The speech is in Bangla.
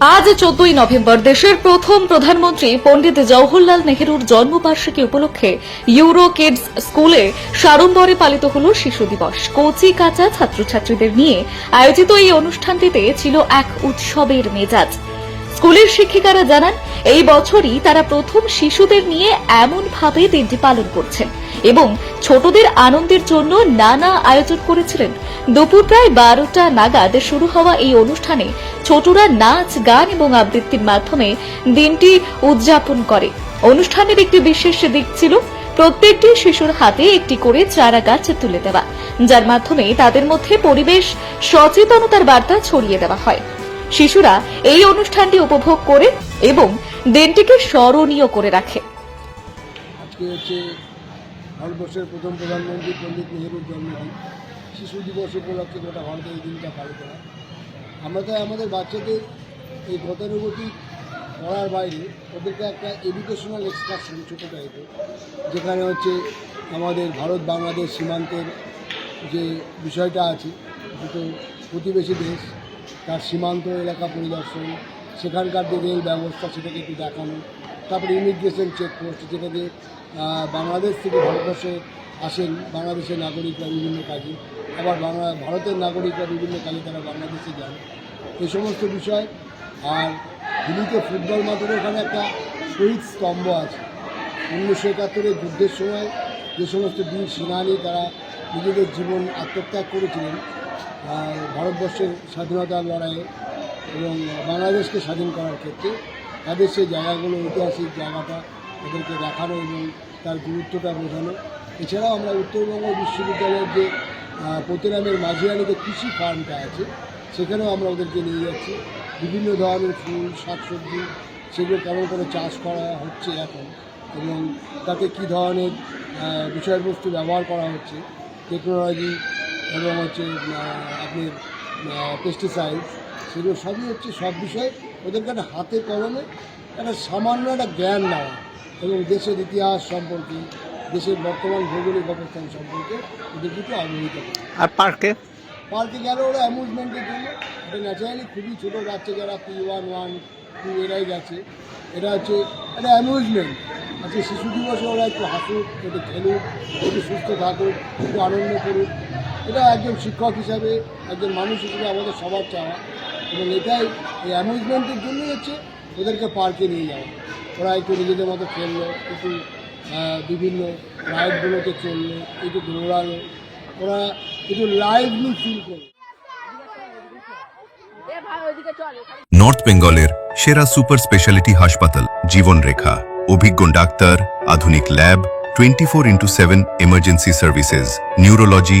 আজ চোদ্দই নভেম্বর দেশের প্রথম প্রধানমন্ত্রী পণ্ডিত জওহরলাল নেহরুর জন্মবার্ষিকী উপলক্ষে ইউরো কিডস স্কুলে সারম্বরে পালিত হল শিশু দিবস। কচি কাঁচা ছাত্রছাত্রীদের নিয়ে আয়োজিত এই অনুষ্ঠানটিতে ছিল এক উৎসবের মেজাজ। স্কুলের শিক্ষিকারা জানান, এই বছরই তারা প্রথম শিশুদের নিয়ে এমনভাবে দিনটি পালন করছেন এবং ছোটদের আনন্দের জন্য নানা আয়োজন করেছিলেন। দুপুর প্রায় বারোটা নাগাদ শুরু হওয়া এই অনুষ্ঠানে ছোটরা নাচ, গান এবং আবৃত্তির মাধ্যমে দিনটি উদযাপন করে। অনুষ্ঠানের একটি বিশেষ দিক ছিল প্রত্যেকটি শিশুর হাতে একটি করে চারা গাছ তুলে দেওয়া, যার মাধ্যমে তাদের মধ্যে পরিবেশ, সচেতনতার বার্তা ছড়িয়ে দেওয়া হয়। শিশুরা এই অনুষ্ঠানটি উপভোগ করে এবং দিনটিকে স্মরণীয় করে রাখে। আজকে হচ্ছে ভারতবর্ষের প্রথম প্রধানমন্ত্রী পণ্ডিত নেহরুর জন্মদিন। শিশু দিবস উপলক্ষে গোটা ভারতে এই দিনটা পালিত হয়। আমরা তো আমাদের বাচ্চাদের এই গতানুগতিক পড়ার বাইরে ওদেরকে একটা এডুকেশনাল এক্সকারশন ছোটো টাইপের যেখানে হচ্ছে আমাদের ভারত বাংলাদেশ সীমান্তের যে বিষয়টা আছে দুটো প্রতিবেশী দেশ তার সীমান্ত এলাকা পরিদর্শন, সেখানকার যে রেল ব্যবস্থা সেটাকে একটু দেখানো, তারপরে ইমিগ্রেশন চেকপোস্ট যেটাতে বাংলাদেশ থেকে ভারতবর্ষে আসেন বাংলাদেশের নাগরিকরা বিভিন্ন কাজে, আবার বাংলা, ভারতের নাগরিকরা বিভিন্ন কাজে তারা বাংলাদেশে যান। এই সমস্ত বিষয়, আর দিল্লিতে ফুটবল মাঠের ওখানে একটা শহীদ স্তম্ভ আছে। উনিশশো একাত্তরের যুদ্ধের সময় যে সমস্ত বীর সেনানী তারা নিজেদের জীবন আত্মত্যাগ করেছিলেন ভারতবর্ষের স্বাধীনতার লড়াইয়ে এবং বাংলাদেশকে স্বাধীন করার ক্ষেত্রে তাদের সেই জায়গাগুলো ঐতিহাসিক জায়গাটা তাদেরকে দেখানো এবং তার গুরুত্বটা বোঝানো। এছাড়াও আমরা উত্তরবঙ্গ বিশ্ববিদ্যালয়ের যে আহ, পতিরামের মাঝিয়ানিতে কৃষি ফার্মটা আছে সেখানেও আমরা ওদেরকে নিয়ে যাচ্ছি। বিভিন্ন ধরনের ফুল শাকসবজি সেগুলো কেমন করে চাষ করা হচ্ছে এখন এবং তাতে কী ধরনের বিষয়বস্তু ব্যবহার করা হচ্ছে টেকনোলজি এবং হচ্ছে আপনি পেস্টিসাইড সেগুলো সবই হচ্ছে সব বিষয় ওদেরকে একটা হাতে কলমে একটা সামান্য একটা জ্ঞান নেওয়া এবং দেশের ইতিহাস সম্পর্কে দেশের বর্তমান ভৌগোলিক অবস্থান সম্পর্কে ওদের কিছু অবহিত করা আর পার্কে? পার্কে গেলে ওরা অ্যামিউজমেন্টের জন্য এটা ন্যাচারালি খুবই ছোটো বাচ্চা যারা পি ওয়ান ওয়ান টু এরাই গেছে এটা হচ্ছে একটা অ্যামিউজমেন্ট আজকে শিশু দিবসে ওরা একটু হাসুক একটু খেলুক একটু সুস্থ থাকুক একটু আনন্দ করুক। এটা একজন শিক্ষক হিসাবে, একজন মানুষ হিসেবে আমাদের সবার চাওয়া। এবং এটাই, এই অ্যামিউজমেন্টের জন্যই হচ্ছে ওদেরকে পার্কে নিয়ে যাওয়া। ওরা একটু নিজেদের মতো খেললো, একটু বিভিন্ন রাইডগুলোতে চলল, একটু দৌড়ালো। ওরা একটু লাইভলি ফিল করল। নর্থ বেঙ্গলের সেরা সুপার স্পেশালিটি হাসপাতাল, জীবনরেখা। অভিজ্ঞ ডাক্তার, আধুনিক lab, twenty four into seven emergency services neurology